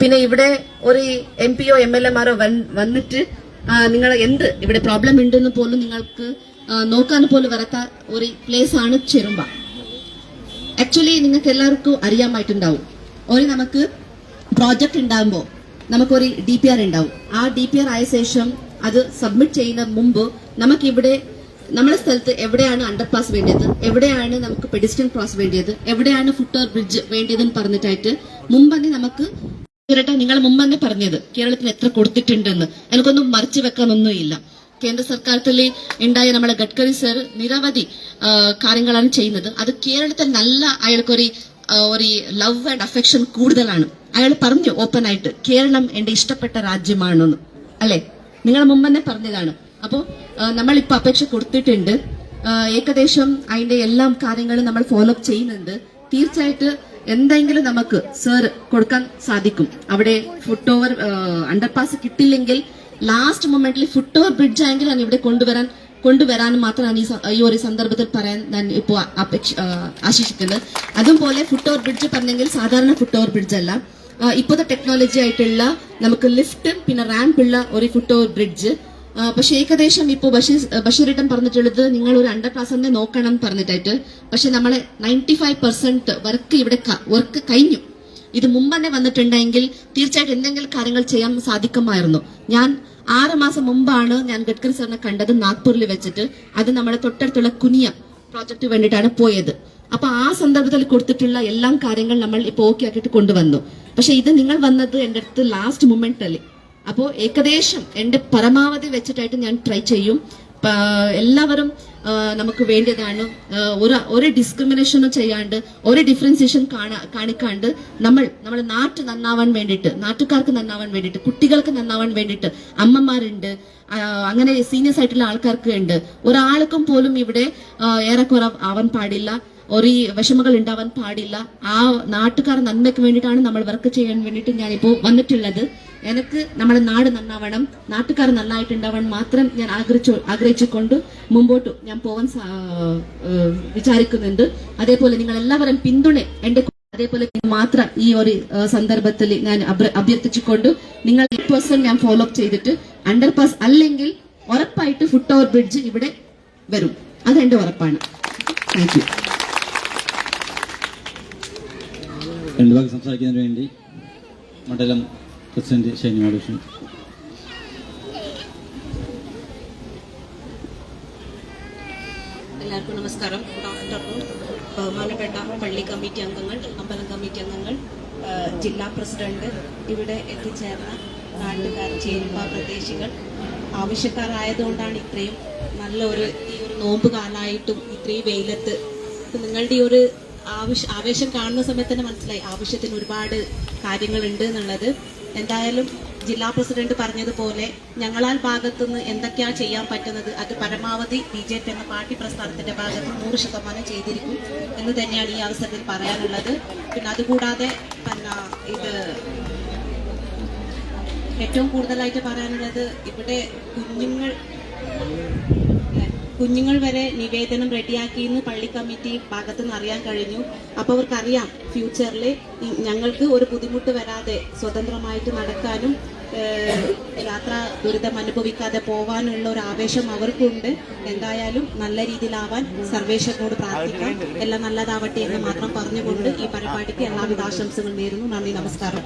പിന്നെ ഇവിടെ ഒരു എം പിയോ എം എൽ എമാരോ വന്നിട്ട് നിങ്ങൾ എന്ത് ഇവിടെ പ്രോബ്ലം ഉണ്ടെന്ന് പോലും നിങ്ങൾക്ക് നോക്കാൻ പോലും വരാത്ത ഒരു പ്ലേസ് ആണ് ചെറുമ്പ. ആക്ച്വലി നിങ്ങൾക്ക് എല്ലാവർക്കും അറിയാമായിട്ടുണ്ടാവും. ഒരു നമുക്ക് പ്രോജക്റ്റ് ഉണ്ടാകുമ്പോൾ നമുക്കൊരു ഡി പി ആർ ഉണ്ടാവും. ആ ഡി പി ആർ ആയ ശേഷം അത് സബ്മിറ്റ് ചെയ്യുന്ന മുമ്പ് നമുക്കിവിടെ നമ്മുടെ സ്ഥലത്ത് എവിടെയാണ് അണ്ടർ പാസ് വേണ്ടത് എവിടെയാണ് നമുക്ക് പെഡിസ്ട്രിയൻ ക്രോസ് വേണ്ടിയത്? എവിടെയാണ് ഫുട്വർ ബ്രിഡ്ജ് വേണ്ടിയതെന്ന് പറഞ്ഞിട്ടായിട്ട് മുമ്പന്നെ നമുക്ക് ഇരട്ടെ നിങ്ങൾ മുമ്പ് തന്നെ പറഞ്ഞത് കേരളത്തിന് എത്ര കൊടുത്തിട്ടുണ്ടെന്ന്. എനിക്കൊന്നും മറച്ചു വെക്കാനൊന്നുമില്ല. കേന്ദ്ര സർക്കാരത്തിൽ ഉണ്ടായ നമ്മുടെ ഗഡ്കരി സർ നിരവധി കാര്യങ്ങളാണ് ചെയ്യുന്നത്. അത് കേരളത്തിൽ നല്ല അയാൾക്കൊരു ഒരു ലവ് ആൻഡ് അഫെക്ഷൻ കൂടുതലാണ്. അയാൾ പറഞ്ഞു ഓപ്പൺ ആയിട്ട് കേരളം എന്റെ ഇഷ്ടപ്പെട്ട രാജ്യമാണെന്ന്. അല്ലെ? നിങ്ങൾ മുമ്പ് തന്നെ പറഞ്ഞതാണ് അപ്പോൾ നമ്മളിപ്പോൾ അപേക്ഷ കൊടുത്തിട്ടുണ്ട്. ഏകദേശം അതിന്റെ എല്ലാം കാര്യങ്ങളും നമ്മൾ ഫോളോ അപ്പ് ചെയ്യുന്നുണ്ട്. തീർച്ചയായിട്ട് എന്തെങ്കിലും നമുക്ക് സർ കൊടുക്കാൻ സാധിക്കും. അവിടെ ഫുട് ഓവർ അണ്ടർപാസ് കിട്ടില്ലെങ്കിൽ ലാസ്റ്റ് മൊമെന്റിൽ ഫുട് ഓവർ ബ്രിഡ്ജ് ആയെങ്കിൽ ഞാൻ ഇവിടെ കൊണ്ടുവരാൻ കൊണ്ടുവരാനും മാത്രമാണ് ഈ ഒരു സന്ദർഭത്തിൽ പറയാൻ ഞാൻ ഇപ്പോൾ അപേക്ഷ അതുപോലെ ഫുട് ഓവർ ബ്രിഡ്ജ് പറഞ്ഞെങ്കിൽ സാധാരണ ഫുട് ഓവർ ബ്രിഡ്ജ് അല്ല. ഇപ്പോഴത്തെ ടെക്നോളജി ആയിട്ടുള്ള നമുക്ക് ലിഫ്റ്റ് പിന്നെ റാമ്പ് ഉള്ള ഒരു ഫുട് ഓവർ ബ്രിഡ്ജ് പക്ഷെ ഏകദേശം ഇപ്പോൾ ബഷീർ ബഷീറിട്ടൻ പറഞ്ഞിട്ടുള്ളത് നിങ്ങൾ ഒരു അണ്ടർ തന്നെ നോക്കണം പറഞ്ഞിട്ടായിട്ട്. പക്ഷെ നമ്മളെ നയന്റി ഫൈവ് പെർസെന്റ് വർക്ക് ഇവിടെ വർക്ക് കഴിഞ്ഞു. ഇത് മുമ്പ് തന്നെ വന്നിട്ടുണ്ടെങ്കിൽ തീർച്ചയായിട്ടും എന്തെങ്കിലും കാര്യങ്ങൾ ചെയ്യാൻ സാധിക്കുമായിരുന്നു. ഞാൻ ആറ് മാസം മുമ്പാണ് ഞാൻ ഗഡ്കരി സാറിനെ കണ്ടത് നാഗ്പൂരിൽ വെച്ചിട്ട്. അത് നമ്മുടെ തൊട്ടടുത്തുള്ള കുനിയ പ്രോജക്റ്റ് വേണ്ടിയിട്ടാണ് പോയത്. അപ്പൊ ആ സന്ദർഭത്തിൽ കൊടുത്തിട്ടുള്ള എല്ലാ കാര്യങ്ങൾ നമ്മൾ ഇപ്പോൾ ഓക്കെ ആക്കിയിട്ട് കൊണ്ടുവന്നു. പക്ഷെ ഇത് നിങ്ങൾ വന്നത് എന്റെ അടുത്ത് ലാസ്റ്റ് മൊമെന്റല്ലേ അപ്പോൾ ഏകദേശം എന്റെ പരമാവധി വെച്ചിട്ടായിട്ട് ഞാൻ ട്രൈ ചെയ്യും. എല്ലാവരും നമുക്ക് വേണ്ടിയതാണ്. ഒരു ഒരു ഡിസ്ക്രിമിനേഷനും ചെയ്യാണ്ട് ഒരു ഡിഫറൻസിയേഷൻ കാണാ കാണിക്കാണ്ട് നമ്മൾ നമ്മുടെ നാട്ട് നന്നാവാൻ വേണ്ടിയിട്ട് നാട്ടുകാർക്ക് നന്നാവാൻ വേണ്ടിയിട്ട് കുട്ടികൾക്ക് നന്നാവാൻ വേണ്ടിയിട്ട് അമ്മമാരുണ്ട് അങ്ങനെ സീനിയേഴ്സ് ആയിട്ടുള്ള ആൾക്കാർക്ക് ഉണ്ട്. ഒരാൾക്കും പോലും ഇവിടെ ഏറെക്കുറെ ആവാൻ പാടില്ല. ഒരു വിഷമകൾ ഉണ്ടാവാൻ പാടില്ല. ആ നാട്ടുകാർ നന്മയ്ക്ക് വേണ്ടിയിട്ടാണ് നമ്മൾ വർക്ക് ചെയ്യാൻ വേണ്ടിയിട്ട് ഞാനിപ്പോൾ വന്നിട്ടുള്ളത്. എനിക്ക് നമ്മുടെ നാട് നന്നാവണം നാട്ടുകാർ നന്നായിട്ടുണ്ടാവാൻ മാത്രം ഞാൻ ആഗ്രഹിച്ചു ആഗ്രഹിച്ചുകൊണ്ട് മുമ്പോട്ട് ഞാൻ പോവാൻ വിചാരിക്കുന്നുണ്ട്. അതേപോലെ നിങ്ങൾ എല്ലാവരും പിന്തുണ എന്റെ അതേപോലെ മാത്രം ഈ ഒരു സന്ദർഭത്തിൽ ഞാൻ അഭ്യർത്ഥിച്ചുകൊണ്ട് നിങ്ങൾ ഈ പേഴ്സൺ ഞാൻ ഫോളോ അപ്പ് ചെയ്തിട്ട് അണ്ടർ പാസ് അല്ലെങ്കിൽ ഉറപ്പായിട്ട് ഫുട് ഓവർ ബ്രിഡ്ജ് ഇവിടെ വരും. അതെന്റെ ഉറപ്പാണ്. താങ്ക് യു രണ്ടു ഭാഗം സംസാരിക്കുന്നതിന് വേണ്ടി മണ്ഡലം പ്രസിഡന്റ് ഷൈനി മാധുഷൻ. എല്ലാവർക്കും നമസ്കാരം. ബഹുമാനപ്പെട്ട പള്ളി കമ്മിറ്റി അംഗങ്ങൾ അമ്പലം കമ്മിറ്റി അംഗങ്ങൾ ജില്ലാ പ്രസിഡന്റ് ഇവിടെ എത്തിച്ചേർന്ന നാട്ടുകാർ ചേരുവ പ്രദേശികൾ. ആവശ്യക്കാരായതുകൊണ്ടാണ് ഇത്രയും നല്ലൊരു ഈ ഒരു നോമ്പ് കാലായിട്ടും ഇത്രയും വെയിലത്ത് നിങ്ങളുടെ ഈ ഒരു ആവശ്യ ആവേശം കാണുന്ന സമയത്ത് തന്നെ മനസ്സിലായി. ആവശ്യത്തിന് ഒരുപാട് കാര്യങ്ങളുണ്ട് എന്നുള്ളത്. എന്തായാലും ജില്ലാ പ്രസിഡന്റ് പറഞ്ഞതുപോലെ ഞങ്ങളാൽ ഭാഗത്തുനിന്ന് എന്തൊക്കെയാണ് ചെയ്യാൻ പറ്റുന്നത് അത് പരമാവധി ബി ജെ പി എന്ന പാർട്ടി പ്രസ്ഥാനത്തിന്റെ ഭാഗത്ത് നൂറ് ശതമാനം ചെയ്തിരിക്കും എന്ന് തന്നെയാണ് ഈ അവസരത്തിൽ പറയാനുള്ളത്. പിന്നെ അതുകൂടാതെ പിന്നെ ഇത് ഏറ്റവും കൂടുതലായിട്ട് പറയാനുള്ളത് ഇവിടെ കുഞ്ഞുങ്ങൾ കുഞ്ഞുങ്ങൾ വരെ നിവേദനം റെഡിയാക്കിയെന്ന് പള്ളി കമ്മിറ്റി ഭാഗത്തു നിന്ന് അറിയാൻ കഴിഞ്ഞു. അപ്പോൾ അവർക്കറിയാം ഫ്യൂച്ചറിൽ ഞങ്ങൾക്ക് ഒരു ബുദ്ധിമുട്ട് വരാതെ സ്വതന്ത്രമായിട്ട് നടക്കാനും യാത്ര ദുരിതം അനുഭവിക്കാതെ പോവാനുള്ള ഒരു ആവേശം അവർക്കുണ്ട്. എന്തായാലും നല്ല രീതിയിലാവാൻ സർവേശ്വരനോട് പ്രാർത്ഥിക്കാം. എല്ലാം നല്ലതാവട്ടെ എന്ന് മാത്രം പറഞ്ഞുകൊണ്ട് ഈ പരിപാടിക്ക് എല്ലാവിധ ആശംസകൾ നേരുന്നു. നന്ദി നമസ്കാരം.